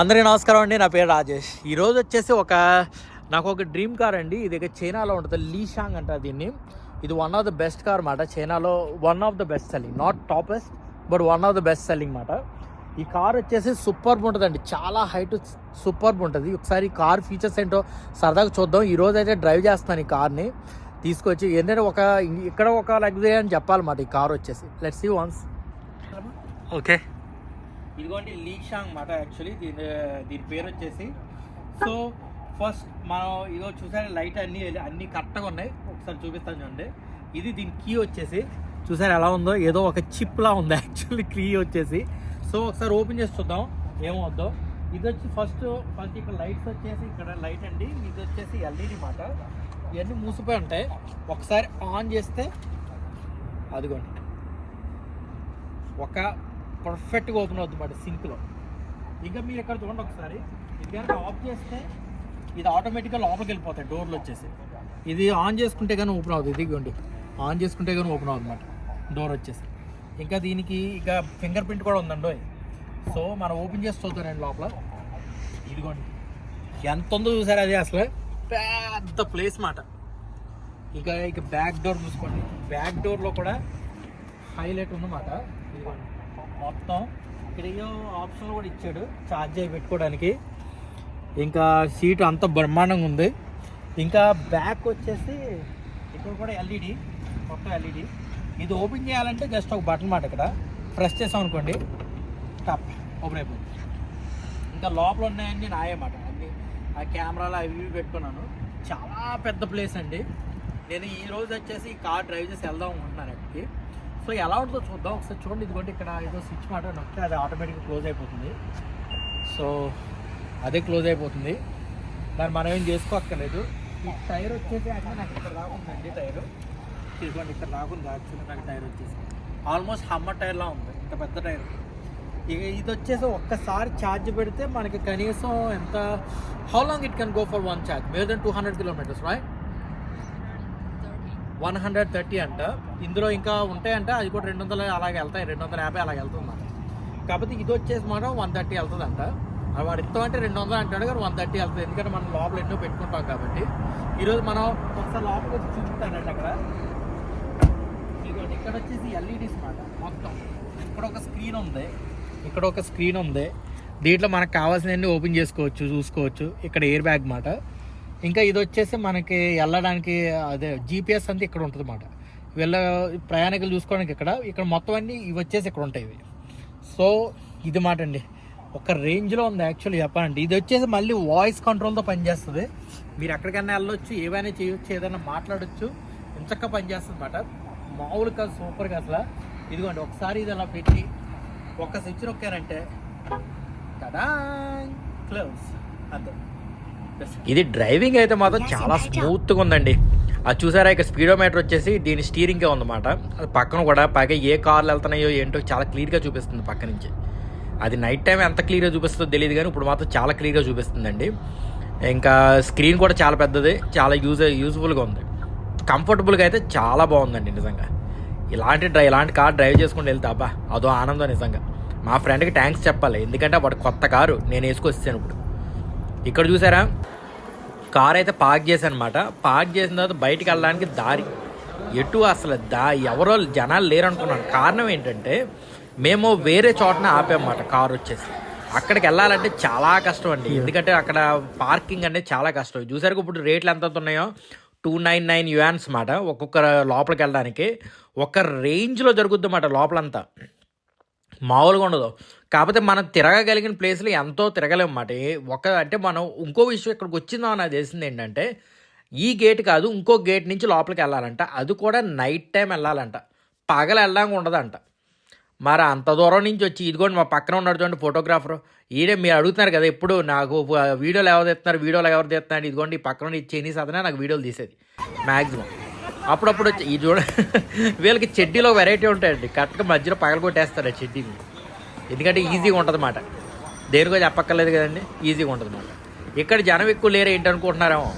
అందరికీ నమస్కారం అండి నా పేరు రాజేష్. ఈరోజు వచ్చేసి ఒక నాకు ఒక డ్రీమ్ కార్ అండి. ఇది ఇక చైనాలో ఉంటుంది లీషాంగ్ అంటారు దీన్ని. ఇది one of the best car అన్నమాట చైనాలో one of the best selling not toppest but one of the best selling మాట. ఈ కార్ వచ్చేసి సూపర్బ్ ఉంటుందండి. చాలా హైట్ సూపర్బ్ ఉంటుంది. ఒకసారి కార్ ఫీచర్స్ ఏంటో సరదాగా చూద్దాం. ఈరోజు అయితే డ్రైవ్ చేస్తున్నాను ఈ కార్ని. తీసుకొచ్చి ఏంటంటే ఒక ఇక్కడ ఒక లగ్జరీ అని చెప్పాలన్నమాట ఈ కార్ వచ్చేసి. లెట్స్ సీ వన్స్ ఓకే ఇదిగోండి లీషాంగ్ మాట యాక్చువల్లీ దీని దీని పేరు వచ్చేసి. సో ఫస్ట్ మనం ఇదో చూసారా లైట్ అన్ని అన్ని కరెక్ట్గా ఉన్నాయి. ఒకసారి చూపిస్తాను చూడండి. ఇది దీని కీ వచ్చేసి. చూసారు ఎలా ఉందో? ఏదో ఒక చిప్ లా ఉంది యాక్చువల్లీ కీ వచ్చేసి. సో ఒకసారి ఓపెన్ చేసి చూద్దాం. ఏమవుద్దో ఇది వచ్చి ఫస్ట్ ఫస్ట్ ఇక్కడ లైట్స్ వచ్చేసి ఇక్కడ లైట్ అండి. ఇది వచ్చేసి ఎల్ఈడి మాట. ఇవన్నీ మూసిపోయి ఉంటాయి. ఒకసారి ఆన్ చేస్తే అదిగోండి. ఒక పర్ఫెక్ట్గా ఓపెన్ అవుతుంది మాట సింక్లో. ఇంకా మీరు ఇక్కడ చూడండి ఒకసారి. ఇది కనుక ఆఫ్ చేస్తే ఇది ఆటోమేటిక్గా లోపలికి వెళ్ళిపోతాయి డోర్లు వచ్చేసి. ఇది ఆన్ చేసుకుంటే కానీ ఓపెన్ అవుతుంది ఇదిగోండి. ఆన్ చేసుకుంటే కానీ ఓపెన్ అవుతుంది అనమాట డోర్ వచ్చేసి. ఇంకా దీనికి ఇక ఫింగర్ ప్రింట్ కూడా ఉందండి సో మనం ఓపెన్ చేసి చూద్దానండి లోపల. ఇదిగోండి. ఎంత ఉందో చూసారు అది అసలు? పెద్ద ప్లేస్ మాట ఇక ఇక బ్యాక్ డోర్ చూసుకోండి. బ్యాక్ డోర్లో కూడా హైలైట్ ఉందన్నమాట. ఇదిగోండి. మొత్తం ఇక్కడ ఆప్షన్ కూడా ఇచ్చాడు. ఛార్జ్ అయి పెట్టుకోవడానికి. ఇంకా సీట్ అంత బ్రహ్మాండంగా ఉంది. ఇంకా బ్యాక్ వచ్చేసి ఇక్కడ కూడా ఎల్ఈడి మొత్తం ఎల్ఈడి ఇది ఓపెన్ చేయాలంటే జస్ట్ ఒక బటన్ మాట ఇక్కడ. ప్రెస్ చేసాం అనుకోండి. టప్ ఓపెన్ అయిపోయింది. ఇంకా లోపల ఉన్నాయన్నీ నాయమాట అన్ని ఆ కెమెరాలు అవి ఇవి పెట్టుకున్నాను. చాలా పెద్ద ప్లేస్ అండి. నేను ఈ రోజు వచ్చేసి ఈ కార్ డ్రైవ్ చేసి వెళ్దాం అనుకుంటున్నాను అక్కడికి. సో ఎలా ఉంటుందో చూద్దాం. ఒకసారి చూడండి ఇదిగోండి ఇక్కడ ఏదో స్విచ్ మాట నొక్కితే అది ఆటోమేటిక్గా క్లోజ్ అయిపోతుంది. సో అదే క్లోజ్ అయిపోతుంది. మరి మనం ఏం చేసుకోక్కర్లేదు. ఈ టైర్ వచ్చేసి అంటే నాకు ఇక్కడ రాకుందండి టైర్. ఇదిగోండి ఇక్కడ రాకుంది యాక్చువల్లీ నాకు టైర్ వచ్చేసి ఆల్మోస్ట్ హమ్మర్ టైర్లా ఉంది. ఇంత పెద్ద టైర్. ఇక ఇది వచ్చేసి ఒక్కసారి ఛార్జ్ పెడితే మనకి కనీసం ఎంత how long it can go for one charge more than two hundred kilometres right one hundred thirty అంట. ఇందులో ఇంకా ఉంటాయంట అది కూడా రెండు వందలు అలాగే వెళ్తాయి రెండు వందల యాభై అలాగే వెళ్తుంది కాకపోతే ఇది వచ్చేసి మనం వన్ థర్టీ వెళ్తుందంట. అది వాడు ఇస్తామంటే రెండు వందలు అంటాడు కానీ వన్ థర్టీ వెళ్తుంది. ఎందుకంటే మనం లోపల ఎన్నో పెట్టుకుంటాం కాబట్టి. ఈరోజు మనం ఒకసారి లోపల వచ్చి చూపిస్తానండి అక్కడ. ఇక్కడ వచ్చేసి ఎల్ఈడీస్ మాట మొత్తం. ఇక్కడ ఒక స్క్రీన్ ఉంది. ఇక్కడ ఒక స్క్రీన్ ఉంది. దీంట్లో మనకు కావాల్సినవన్నీ ఓపెన్ చేసుకోవచ్చు చూసుకోవచ్చు. ఇక్కడ ఎయిర్ బ్యాగ్ మాట. ఇంకా ఇది వచ్చేసి మనకి వెళ్ళడానికి అదే జీపీఎస్ అంతా ఇక్కడ ఉంటుంది అన్నమాట వీళ్ళ ప్రయాణికులు చూసుకోవడానికి ఇక్కడ. ఇక్కడ మొత్తం అన్నీ ఇవి వచ్చేసి ఇక్కడ ఉంటాయి ఇవి. సో ఇది మాట అండి. ఒక రేంజ్లో ఉంది యాక్చువల్లీ చెప్పాలంటే. ఇది వచ్చేసి మళ్ళీ వాయిస్ కంట్రోల్తో పనిచేస్తుంది. మీరు ఎక్కడికైనా వెళ్ళొచ్చు ఏవైనా చేయొచ్చు ఏదైనా మాట్లాడొచ్చు ఇంచక్క పనిచేస్తుంది అన్నమాట మామూలుగా సూపర్గా అసలు. ఇదిగోండి ఒకసారి ఇది అలా పెట్టి ఒక్క స్విచ్ నొక్కారంటే కదా క్లోజ్. అంతే ఇది డ్రైవింగ్ అయితే మాత్రం చాలా స్మూత్గా ఉందండి. అది చూసారా ఇక స్పీడోమీటర్ వచ్చేసి దీని స్టీరింగే ఉందన్నమాట. అది పక్కన కూడా పైగా ఏ కార్లు వెళ్తున్నాయో ఏంటో చాలా క్లియర్గా చూపిస్తుంది పక్క నుంచి అది నైట్ టైం ఎంత క్లియర్గా చూపిస్తుందో తెలియదు కానీ ఇప్పుడు మాత్రం చాలా క్లియర్గా చూపిస్తుందండి. ఇంకా స్క్రీన్ కూడా చాలా పెద్దది చాలా యూజ్ యూజ్ఫుల్గా ఉంది. కంఫర్టబుల్గా అయితే చాలా బాగుందండి నిజంగా. ఇలాంటి డ్రై ఇలాంటి కార్ డ్రైవ్ చేసుకుంటూ వెళ్తే అబ్బా అదో ఆనందం నిజంగా. మా ఫ్రెండ్కి థ్యాంక్స్ చెప్పాలి ఎందుకంటే వాడు కొత్త కారు నేను వేసుకొచ్చాను ఇప్పుడు. ఇక్కడ చూసారా కార్ అయితే పార్క్ చేశాను అనమాట పార్క్ చేసిన తర్వాత బయటికి వెళ్ళడానికి దారి. ఎటు అసలు దా ఎవరో జనాలు లేరనుకున్నాను. కారణం ఏంటంటే మేము వేరే చోటన ఆపామన్నమాట కార్ వచ్చేసి. అక్కడికి వెళ్ళాలంటే చాలా కష్టం అండి. ఎందుకంటే అక్కడ పార్కింగ్ అనేది చాలా కష్టం. చూసారు ఇప్పుడు రేట్లు ఎంత ఉన్నాయో టూ నైన్ నైన్ యుయాన్స్ మాట ఒక్కొక్క లోపలికి వెళ్ళడానికి. ఒక రేంజ్లో జరుగుద్ది అన్నమాట లోపలంతా. మామూలుగా ఉండదు. కాకపోతే మనం తిరగగలిగిన ప్లేస్లు ఎంతో తిరగలేము అన్నమాట ఒక అంటే మనం ఇంకో విషయం ఇక్కడికి వచ్చిందో నాకు తెలిసింది ఏంటంటే ఈ గేట్ కాదు ఇంకో గేట్ నుంచి లోపలికి వెళ్ళాలంట. అది కూడా నైట్ టైం వెళ్ళాలంట. పగలు వెళ్ళడానికి ఉండదంట. మరి అంత దూరం నుంచి వచ్చి ఇదిగోండి మా పక్కన ఉన్నాడు చూడండి ఫోటోగ్రాఫర్. ఈడే మీరు అడుగుతున్నారు కదా ఎప్పుడు నాకు వీడియోలు ఎవరు తెస్తున్నారు వీడియోలు ఎవరు తీస్తున్నారు ఇదిగోండి ఈ పక్కన నుండి చైనీస్ అతనే నాకు వీడియోలు తీసేది. మ్యాక్సిమం అప్పుడప్పుడు వచ్చి ఇది చూడ వీళ్ళకి చెడ్డీలో వెరైటీ ఉంటాయండి. కరెక్ట్గా మధ్యలో పగలు కొట్టేస్తారు ఆ చెడ్డీని. ఎందుకంటే ఈజీగా ఉంటుంది అన్నమాట దేనికో చెప్పక్కర్లేదు కదండి ఈజీగా ఉంటుంది మాట ఇక్కడ జనం ఎక్కువ లేరు ఏంటనుకుంటున్నారేమో?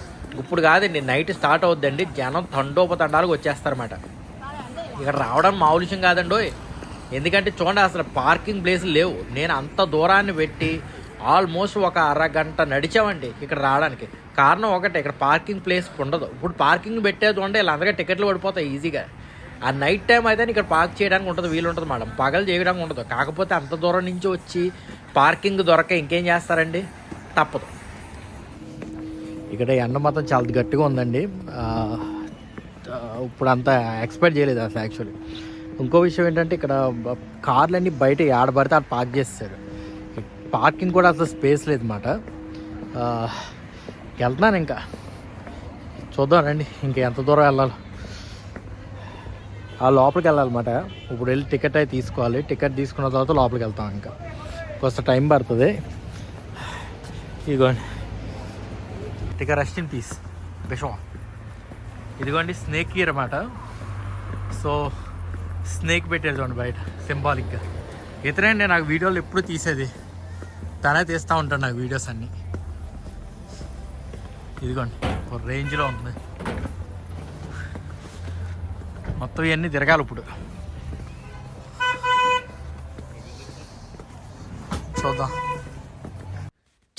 ఇప్పుడు కాదండి నైట్ స్టార్ట్ అవుద్దండి జనం తండోపతండాలకు వచ్చేస్తారన్నమాట. ఇక్కడ రావడం మామూలు విషయం కాదండి ఓయ్. ఎందుకంటే చూడండి అసలు పార్కింగ్ ప్లేసులు లేవు. నేను అంత దూరాన్ని పెట్టి ఆల్మోస్ట్ ఒక అరగంట నడిచామండి ఇక్కడ రావడానికి. కారణం ఒకటే ఇక్కడ పార్కింగ్ ప్లేస్ ఉండదు. ఇప్పుడు పార్కింగ్ పెట్టేది ఉంటే వీళ్ళందరికీ టికెట్లు పడిపోతాయి ఈజీగా ఆ నైట్ టైం అయితే ఇక్కడ పార్క్ చేయడానికి ఉంటుంది వీలు ఉంటుంది మేడం పగలు చేయడానికి ఉండదు. కాకపోతే అంత దూరం నుంచి వచ్చి పార్కింగ్ దొరక ఇంకేం చేస్తారండి? తప్పదు. ఇక్కడ ఎండ మాత్రం చాలా గట్టిగా ఉందండి. ఇప్పుడు అంత ఎక్స్పెక్ట్ చేయలేదు అసలు యాక్చువల్లీ ఇంకో విషయం ఏంటంటే ఇక్కడ కార్లన్నీ బయట ఆడబడితే ఆడ పార్క్ చేస్తారు. పార్కింగ్ కూడా అసలు స్పేస్ లేదు అన్నమాట వెళ్తున్నాను ఇంకా. చూద్దాం రండి ఇంకా ఎంత దూరం వెళ్ళాలి. ఆ లోపలికి వెళ్ళాలన్నమాట. ఇప్పుడు వెళ్ళి టికెట్ అయితే తీసుకోవాలి. టికెట్ తీసుకున్న తర్వాత లోపలికి వెళ్తాం ఇంకా. కొంత టైం పడుతుంది. ఇదిగోండి. టికెట్ రెస్ట్ ఇన్ పీస్ బిషవా ఇదిగోండి స్నేక్ ఇయర్ అన్నమాట. సో స్నేక్ పెట్టారు చూడండి బయట. సింబాలిక్గా ఇతరండి నాకు వీడియోలు ఎప్పుడు తీసేది? తనే తీస్తూ ఉంటాను నాకు వీడియోస్ అన్నీ. ఇదిగోండి ఒక రేంజ్లో ఉంటుంది. మొత్తం ఇవన్నీ తిరగాలి ఇప్పుడు. చూద్దాం.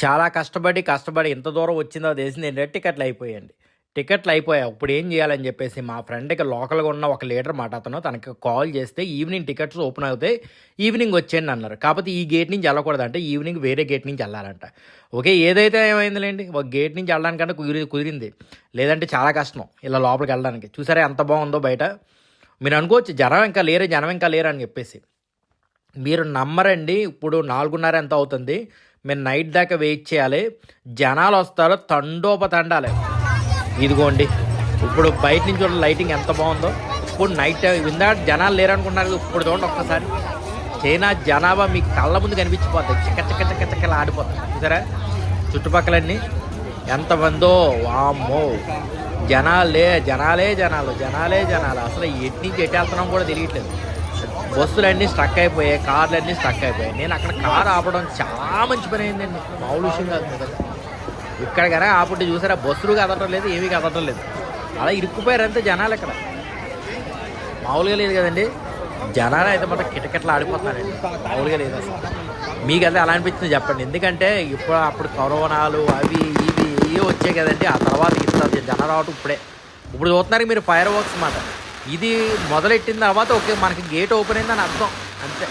చాలా కష్టపడి కష్టపడి ఇంత దూరం వచ్చిందో తెలిసింది. ఏంటంటే టికెట్లు అయిపోయాయండి. టికెట్లు అయిపోయాయి ఇప్పుడు ఏం చేయాలని చెప్పేసి మా ఫ్రెండ్కి లోకల్గా ఉన్న ఒక లీడర్ మాట అతను తనకి కాల్ చేస్తే ఈవినింగ్ టికెట్స్ ఓపెన్ అవుతాయి. ఈవినింగ్ వచ్చేయండి అన్నారు. కాకపోతే ఈ గేట్ నుంచి వెళ్ళకూడదు అంటే ఈవినింగ్ వేరే గేట్ నుంచి వెళ్ళాలంట. ఓకే ఏదైతే ఏమైందిలేండి? ఒక గేట్ నుంచి వెళ్ళడానికంటే కుదిరి కుదిరింది. లేదంటే చాలా కష్టం ఇలా లోపలికి వెళ్ళడానికి. చూసారా ఎంత బాగుందో బయట? మీరు అనుకోవచ్చు జనం ఇంకా లేరు జనం ఇంకా లేరు అని చెప్పేసి. మీరు నమ్మరండి. ఇప్పుడు నాలుగున్నర ఎంత అవుతుంది? మీరు నైట్ దాకా వెయిట్ చేయాలి. జనాలు వస్తారు తండోపతండాలి. ఇదిగోండి. ఇప్పుడు బయట నుంచి చూడండి లైటింగ్ ఎంత బాగుందో. ఇప్పుడు నైట్ ఇందాక జనాలు లేరనుకున్నారు ఇప్పుడు చూడండి ఒక్కసారి. చైనా జనాభా మీ కళ్ళ ముందు కనిపించిపోతుంది చిక్క చిక్క చిక్క చిక్కలు ఆడిపోతుంది చూసారా? చుట్టుపక్కలన్నీ ఎంతమందో వామ్మో. జనాలే జనాలే జనాలు జనాలే జనాలు. అసలు ఎటు నుంచి ఎటు వెళ్తున్నాం కూడా తెలియట్లేదు. బస్సులన్నీ స్ట్రక్ అయిపోయాయి కార్లన్నీ స్ట్రక్ అయిపోయాయి. నేను అక్కడ కార్ ఆపడం చాలా మంచి పని అయిందండి. మామూలు విషయం కాదు. నిజంగా. ఇక్కడ కానీ ఆపుంటే చూసారా? బస్సులు కదటం లేదు ఏమీ కదటం లేదు. అలా ఇరుక్కుపోయారు అంతే జనాలు ఇక్కడ. మామూలుగా లేదు కదండి. జనాలు అయితే మొత్తం కిటకిటలు ఆడిపోతున్నారండి. మామూలుగా లేదు అసలు. మీకు అయితే అలా అనిపించింది చెప్పండి. ఎందుకంటే ఇప్పుడు అప్పుడు కరోనాలు అవి ఇవి ఇవి వచ్చాయి కదండి. ఆ తర్వాత ఇంత జనం రావటం ఇప్పుడే. ఇప్పుడు చూస్తున్నారు మీరు ఫైర్ వర్క్స్ మాట. ఇది మొదలెట్టిన తర్వాత ఓకే మనకి గేట్ ఓపెన్ అయిందని అర్థం. అంతే.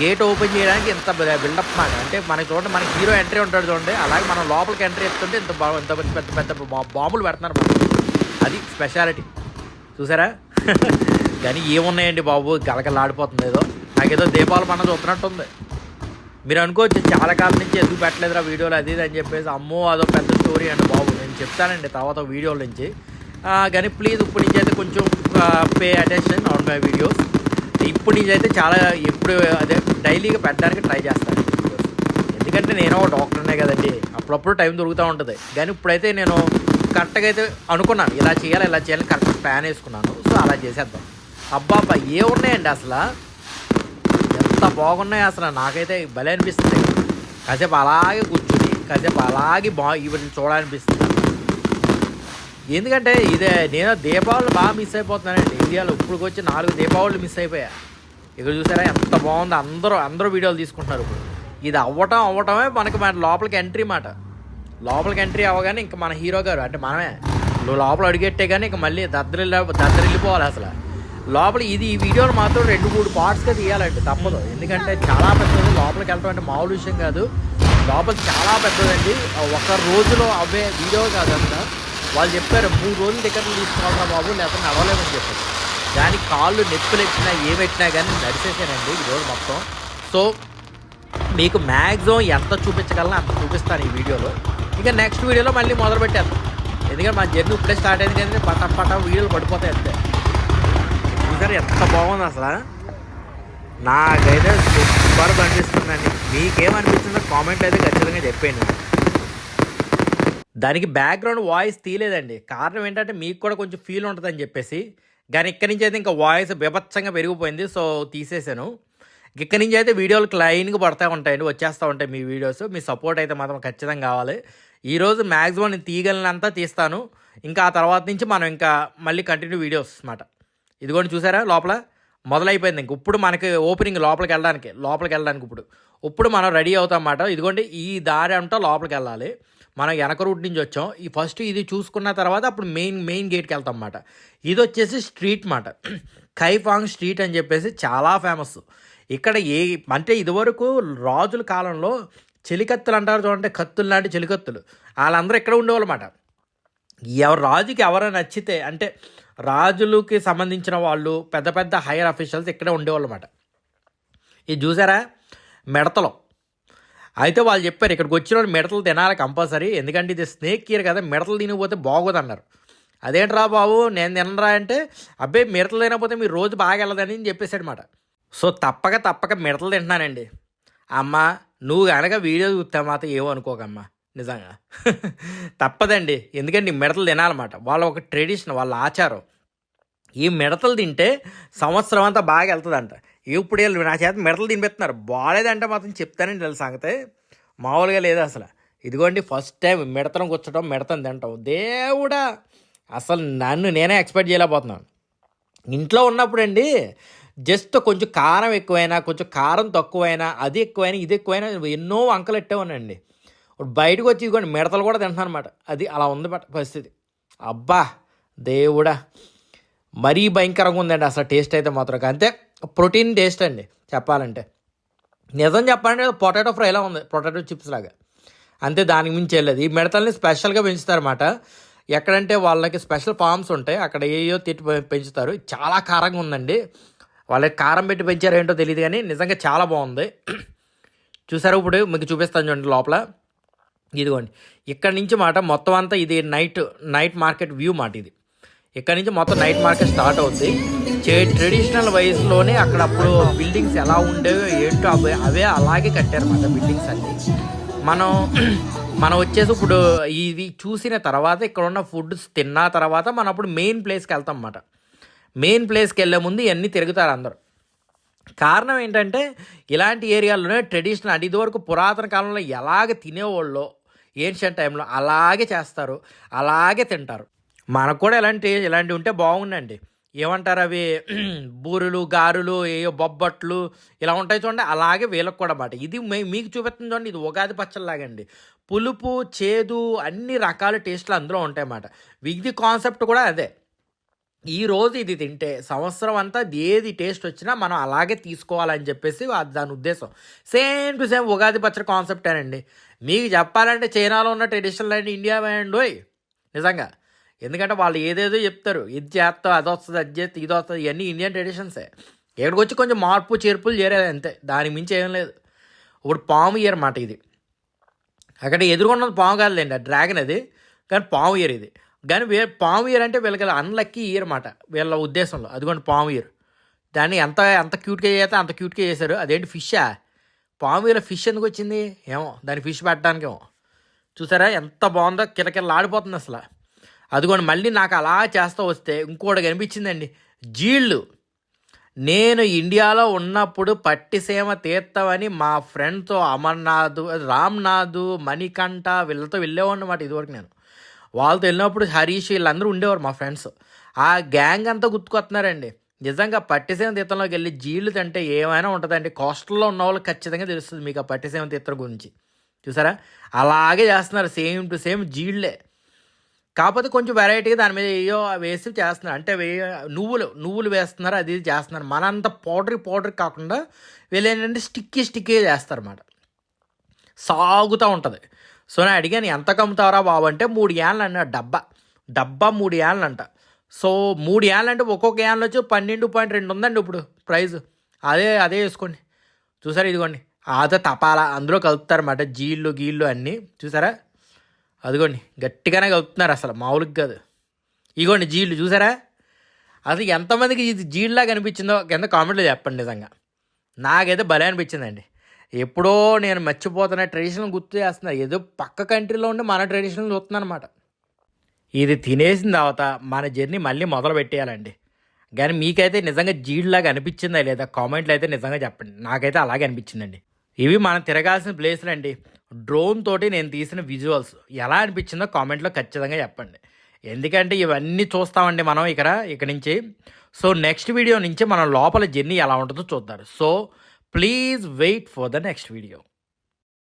గేట్ ఓపెన్ చేయడానికి ఇంత బిల్డప్ మాట అంటే మనకి చూడండి మనకి హీరో ఎంట్రీ ఉంటాడు చూడండి. అలాగే మనం లోపలికి ఎంట్రీ ఇస్తుంటే ఇంత బా ఇంత పెద్ద పెద్ద పెద్ద బాంబులు పెడుతున్నారు అది స్పెషాలిటీ. చూసారా? కానీ ఏమున్నాయండి బాబు? గలగలాడిపోతుంది ఏదో. నాకేదో దీపావళి పండుగ చూస్తున్నట్టుంది. మీరు అనుకోవచ్చు చాలా కాలం నుంచి ఎందుకు పెట్టలేదురా వీడియోలు అది ఇది అని చెప్పేసి అమ్మో అదో పెద్ద స్టోరీ అండి బాబు. నేను చెప్తానండి తర్వాత వీడియోల నుంచి. కానీ ప్లీజ్ ఇప్పటి నుంచి అయితే కొంచెం pay attention on my videos ఇప్పటి నుంచి అయితే చాలా ఎప్పుడు అదే డైలీగా పెట్టడానికి ట్రై చేస్తాను. ఎందుకంటే నేను ఒక డాక్టర్నే కదండి. అప్పుడప్పుడు టైం దొరుకుతూ ఉంటుంది. కానీ ఇప్పుడైతే నేను కరెక్ట్గా అయితే అనుకున్నాను. ఇలా చేయాలి ఇలా చేయాలి కరెక్ట్ ప్లాన్ వేసుకున్నాను. సో అలా చేసేద్దాం. అబ్బా అబ్బా ఏ ఉన్నాయండి అసలు? ఎంత బాగున్నాయి అసలు? నాకైతే భలే అనిపిస్తుంది. కాసేపు అలాగే కూర్చుని కాసేపు అలాగే బా ఇవన్నీ చూడాలనిపిస్తుంది. ఎందుకంటే ఇదే నేను దీపావళి బాగా మిస్ అయిపోతున్నానండి. ఇండియాలో ఇప్పుడుకొచ్చి నాలుగు దీపావళి మిస్ అయిపోయా. ఇక్కడ చూసారా? ఎంత బాగుందో. అందరూ అందరూ వీడియోలు తీసుకుంటున్నారు ఇప్పుడు. ఇది అవ్వటం అవ్వటమే మనకి మన లోపలికి ఎంట్రీ మాట. లోపలికి ఎంట్రీ అవ్వగానే ఇంకా మన హీరో గారు అంటే మనమే. నువ్వు లోపల అడిగెట్టే కానీ ఇంక మళ్ళీ దద్దరిల్ల దద్దరిల్లిపోవాలి అసలు. లోపల ఇది ఈ వీడియోలు మాత్రం రెండు మూడు పార్ట్స్గా తీయాలండి తప్పదు. ఎందుకంటే చాలా పెద్దది. లోపలికి వెళ్ళడం అంటే మామూలు విషయం కాదు. లోపల చాలా పెద్దదండి. ఒక రోజులో అవే వీడియో కాదంట వాళ్ళు చెప్పారు మూడు రోజులు టికెట్లు తీసుకోవాలరా బాబు? లేకపోతే నడవలేమని చెప్పారు. దానికి కాళ్ళు నొప్పులు ఎట్టినా ఏమెట్టినా కానీ నడిచేసానండి ఈరోజు మొత్తం. సో మీకు మ్యాక్సిమం ఎంత చూపించగలను అంత చూపిస్తాను ఈ వీడియోలో. ఇంకా నెక్స్ట్ వీడియోలో మళ్ళీ మొదలు పెట్టాను ఎందుకంటే మా జర్నీ ఇప్పుడే స్టార్ట్ అయింది కానీ పట పట వీడియోలు పడిపోతాయి అంతే. చూసారు ఎంత బాగుంది అసలు? నాకైతే సూపర్ అనిపిస్తుందండి. మీకేమనిపిస్తుందో కామెంట్ అయితే ఖచ్చితంగా చెప్పాను దానికి బ్యాక్గ్రౌండ్ వాయిస్ తీయలేదండి. కారణం ఏంటంటే మీకు కూడా కొంచెం ఫీల్ ఉంటుందని చెప్పేసి కానీ ఇక్కడి నుంచి అయితే ఇంకా వాయిస్ బీభత్సంగా పెరిగిపోయింది సో తీసేసాను ఇక్కడి నుంచి అయితే వీడియోలు క్లైన్గా పడతా ఉంటాయండి వచ్చేస్తూ ఉంటాయి మీ వీడియోస్. మీ సపోర్ట్ అయితే మాత్రం ఖచ్చితంగా కావాలి. ఈరోజు మ్యాక్సిమం నేను తీయగలనంతా తీస్తాను. ఇంకా ఆ తర్వాత నుంచి మనం ఇంకా మళ్ళీ కంటిన్యూ వీడియోస్ అన్నమాట. ఇదిగోండి చూసారా లోపల? మొదలైపోయింది ఇంక. ఇప్పుడు మనకి ఓపెనింగ్ లోపలికి వెళ్ళడానికి లోపలికి వెళ్ళడానికి ఇప్పుడు. ఇప్పుడు మనం రెడీ అవుతాం అన్నమాట. ఇదిగోండి ఈ దారి అంతా లోపలికి వెళ్ళాలి. మనం వెనక రూట్ నుంచి వచ్చాం. ఈ ఫస్ట్ ఇది చూసుకున్న తర్వాత అప్పుడు మెయిన్ మెయిన్ గేట్కి వెళ్తాం అన్నమాట. ఇది వచ్చేసి స్ట్రీట్ మాట. కైఫాంగ్ స్ట్రీట్ అని చెప్పేసి చాలా ఫేమస్ ఇక్కడ ఏ అంటే ఇదివరకు రాజుల కాలంలో చెలికత్తులు అంటారు చూడండి కత్తులు లాంటి చెలికత్తులు. వాళ్ళందరూ ఇక్కడ ఉండేవాళ్ళు అన్నమాట. ఎవరు రాజుకి ఎవరైనా నచ్చితే అంటే రాజులకి సంబంధించిన వాళ్ళు పెద్ద పెద్ద హైయర్ అఫీషియల్స్ ఇక్కడే ఉండేవాళ్ళు అన్నమాట. ఇది చూసారా? మిడతలు. అయితే వాళ్ళు చెప్పారు ఇక్కడికి వచ్చిన వాళ్ళు మిడతలు తినాలి కంపల్సరీ. ఎందుకంటే ఇది స్నేక్ కీర్ కదా మిడతలు తినకపోతే బాగోదు అన్నారు అదేంట్రా బాబు నేను తినరా? అంటే అబ్బాయి మిడతలు తినకపోతే మీరు రోజు బాగా వెళ్ళదని చెప్పేశాడు అనమాట సో తప్పక తప్పక మిడతలు తింటున్నానండి. అమ్మ నువ్వు కనుక వీడియో చూస్తే మాత్రం ఏమో అనుకోకమ్మా నిజంగా. తప్పదండి. ఎందుకంటే ఈ మిడతలు తినాలన్నమాట. వాళ్ళ ఒక ట్రెడిషన్ వాళ్ళ ఆచారం. ఈ మిడతలు తింటే సంవత్సరం అంతా బాగా వెళ్తుందంట. ఇప్పుడు వీళ్ళు నా చేత మెడలు తినిపెత్తున్నారు బాగాలేదంటే మాత్రం చెప్తానండి వీళ్ళ సంగతే. మామూలుగా లేదు అసలు. ఇదిగోండి ఫస్ట్ టైం మిడతను కూర్చోటం మిడతను తింటాం దేవుడా అసలు నన్ను నేనే ఎక్స్పెక్ట్ చేయలేకపోతున్నాను. ఇంట్లో ఉన్నప్పుడండి జస్ట్ కొంచెం కారం ఎక్కువైనా కొంచెం కారం తక్కువైనా అది ఎక్కువైనా ఇది ఎక్కువైనా ఎన్నో వంకలు ఎట్టేవానండి. ఇప్పుడు బయటకు వచ్చి ఇదిగోండి మిడతలు కూడా తింటున్నాను అనమాట అది అలా ఉంది పరిస్థితి. అబ్బా దేవుడా మరీ భయంకరంగా ఉందండి అసలు టేస్ట్ అయితే మాత్రం. అంతే. ప్రోటీన్ టేస్ట్ అండి చెప్పాలంటే. నిజం చెప్పాలంటే పొటాటో ఫ్రైలా ఉంది పొటాటో చిప్స్ లాగా. అంతే దానికి మించి వెళ్ళదు ఈ మిడతల్ని స్పెషల్గా పెంచుతారన్నమాట. ఎక్కడంటే వాళ్ళకి స్పెషల్ ఫామ్స్ ఉంటాయి. అక్కడ ఏయో తిట్టి పెంచుతారు. చాలా కారంగా ఉందండి. వాళ్ళకి కారం పెట్టి పెంచారో ఏంటో తెలియదు కానీ నిజంగా చాలా బాగుంది. చూసారు ఇప్పుడు? మీకు చూపిస్తాను చూడండి లోపల. ఇదిగోండి. ఇక్కడ నుంచి మాట మొత్తం అంతా ఇది నైట్ నైట్ మార్కెట్ వ్యూ మాట ఇది. ఇక్కడ నుంచి మొత్తం నైట్ మార్కెట్ స్టార్ట్ అవుద్ది. ట్రెడిషనల్ వయసులోనే అక్కడ అప్పుడు బిల్డింగ్స్ ఎలా ఉండేవో ఏంటో అవే అవే అలాగే కట్టారన్నమాట బిల్డింగ్స్ అన్నీ. మనం మనం వచ్చేసి ఇప్పుడు ఇది చూసిన తర్వాత ఇక్కడ ఉన్న ఫుడ్ తిన్న తర్వాత మనం అప్పుడు మెయిన్ ప్లేస్కి వెళ్తాం అన్నమాట మెయిన్ ప్లేస్కి వెళ్ళే ముందు ఇవన్నీ తిరుగుతారు అందరూ. కారణం ఏంటంటే ఇలాంటి ఏరియాల్లోనే ట్రెడిషనల్ అంటే ఇదివరకు పురాతన కాలంలో ఎలాగ తినేవాళ్ళో ఏన్షియంట్ టైంలో అలాగే చేస్తారు అలాగే తింటారు. మనకు కూడా ఇలాంటి ఇలాంటివి ఉంటే బాగుండండి. ఏమంటారు అవి? బూరెలు గారెలు ఏయో బొబ్బట్లు ఇలా ఉంటాయి చూడండి. అలాగే వీళ్ళకి కూడా మాట ఇది మీకు చూపిస్తుంది చూడండి. ఇది ఉగాది పచ్చళ్ళలాగండి. పులుపు చేదు అన్ని రకాల టేస్ట్లు అందులో ఉంటాయి అన్నమాట ఇది కాన్సెప్ట్ కూడా అదే. ఈ రోజు ఇది తింటే సంవత్సరం అంతా ఏది టేస్ట్ వచ్చినా మనం అలాగే తీసుకోవాలని చెప్పేసి అది దాని ఉద్దేశం. సేమ్ టు సేమ్ ఉగాది పచ్చడి కాన్సెప్టేనండి. మీకు చెప్పాలంటే చైనాలో ఉన్న ట్రెడిషనల్ అండ్ ఇండియా అండ్ నిజంగా. ఎందుకంటే వాళ్ళు ఏదేదో చెప్తారు. ఇది చేస్తావు అది వస్తుంది అది చేస్తే ఇది వస్తుంది ఇవన్నీ ఇండియన్ ట్రెడిషన్సే ఇక్కడికి వచ్చి కొంచెం మార్పు చేర్పులు చేరేది అంతే. దానికి మించి ఏం లేదు. ఇప్పుడు పాము ఇయర్ మాట ఇది. అక్కడ ఎదుర్కొన్నది పాము కాదులేండి ఆ డ్రాగన్ అది. కానీ పాము ఇయర్ ఇది. కానీ వే పాము ఇయర్ అంటే వీళ్ళకి అన్లక్కీ ఇయర్ మాట వీళ్ళ ఉద్దేశంలో. అదిగోండి పాము ఇయర్ దాన్ని ఎంత ఎంత క్యూట్గా చేస్తే అంత క్యూట్గా చేశారు. అదేంటి ఫిషా పాము ఇయర్ ఫిష్ ఎందుకు వచ్చింది? ఏమో దాని ఫిష్ పెట్టడానికేమో. చూసారా ఎంత బాగుందో? కిలకిలలాడిపోతుంది అసలు. అదిగోండి మళ్ళీ నాకు అలా చేస్తూ వస్తే ఇంకోటి కనిపించిందండి. జీళ్ళు. నేను ఇండియాలో ఉన్నప్పుడు పట్టిసీమ తీర్థమని మా ఫ్రెండ్తో అమర్నాథ్ రామ్నాథ్ మణికంఠ వీళ్ళతో వెళ్ళేవాడిని అన్నమాట ఇదివరకు నేను. వాళ్ళతో వెళ్ళినప్పుడు హరీష్ వీళ్ళందరూ ఉండేవారు మా ఫ్రెండ్స్. ఆ గ్యాంగ్ అంతా గుర్తుకొస్తున్నారండి. నిజంగా పట్టిసీమ తీర్థంలోకి వెళ్ళి జీళ్ళు తింటే ఏమైనా ఉంటుందండి. కోస్టల్లో ఉన్న వాళ్ళకి ఖచ్చితంగా తెలుస్తుంది మీకు ఆ పట్టిసీమ తీర్థం గురించి. చూసారా? అలాగే చేస్తున్నారు. సేమ్ టు సేమ్ జీళ్ళే. కాకపోతే కొంచెం వెరైటీగా దాని మీద ఏయో వేసి చేస్తున్నారు. అంటే నువ్వులు నువ్వులు వేస్తున్నారు అది ఇది చేస్తున్నారు. మనంత పౌడర్ పౌడర్ కాకుండా వీళ్ళు ఏంటంటే స్టిక్కీ స్టిక్కీ చేస్తారు అన్నమాట సాగుతూ ఉంటుంది. సో నేను అడిగాను ఎంత కమ్ముతారా బాబు? అంటే మూడు ఏళ్ళు అన్న డబ్బా. డబ్బా మూడు ఏళ్ళు అంట. సో మూడు ఏళ్ళు అంటే ఒక్కొక్క ఏళ్ళు వచ్చి పన్నెండు పాయింట్ రెండు ఉందండి ఇప్పుడు ప్రైస్. అదే అదే వేసుకోండి. చూసారా ఇదిగోండి. అదే తపాలా అందులో కలుపుతారన్నమాట. జీళ్ళు గీళ్ళు అన్నీ. చూసారా? అదిగోండి గట్టిగానే కలుపుతున్నారు అసలు మామూలుగా కాదు. ఇగోండి జీళ్ళు చూసారా? అసలు ఎంతమందికి ఇది జీళ్ళలా అనిపించిందో కింద కామెంట్లో చెప్పండి నిజంగా. నాకైతే భలే అనిపించిందండి. ఎప్పుడో నేను మర్చిపోతున్న ట్రెడిషనల్ గుర్తు చేస్తున్నా. ఏదో పక్క కంట్రీలో ఉండి మన ట్రెడిషనల్ చూస్తున్నాను అనమాట ఇది తినేసిన తర్వాత మన జర్నీ మళ్ళీ మొదలు పెట్టేయాలండి కానీ మీకైతే నిజంగా జీడ్లాగా అనిపించిందా లేదా కామెంట్లు అయితే నిజంగా చెప్పండి. నాకైతే అలాగే అనిపించిందండి. ఇవి మనం తిరగాల్సిన ప్లేసులు అండి డ్రోన్ తోటి నేను తీసిన విజువల్స్. ఎలా అనిపించిందో కామెంట్లో ఖచ్చితంగా చెప్పండి. ఎందుకంటే ఇవన్నీ చూస్తామండి మనం ఇక్కడ ఇక్కడ నుంచి. సో నెక్స్ట్ వీడియో నుంచి మనం లోపల జర్నీ ఎలా ఉంటుందో చూద్దాం. So please wait for the next video.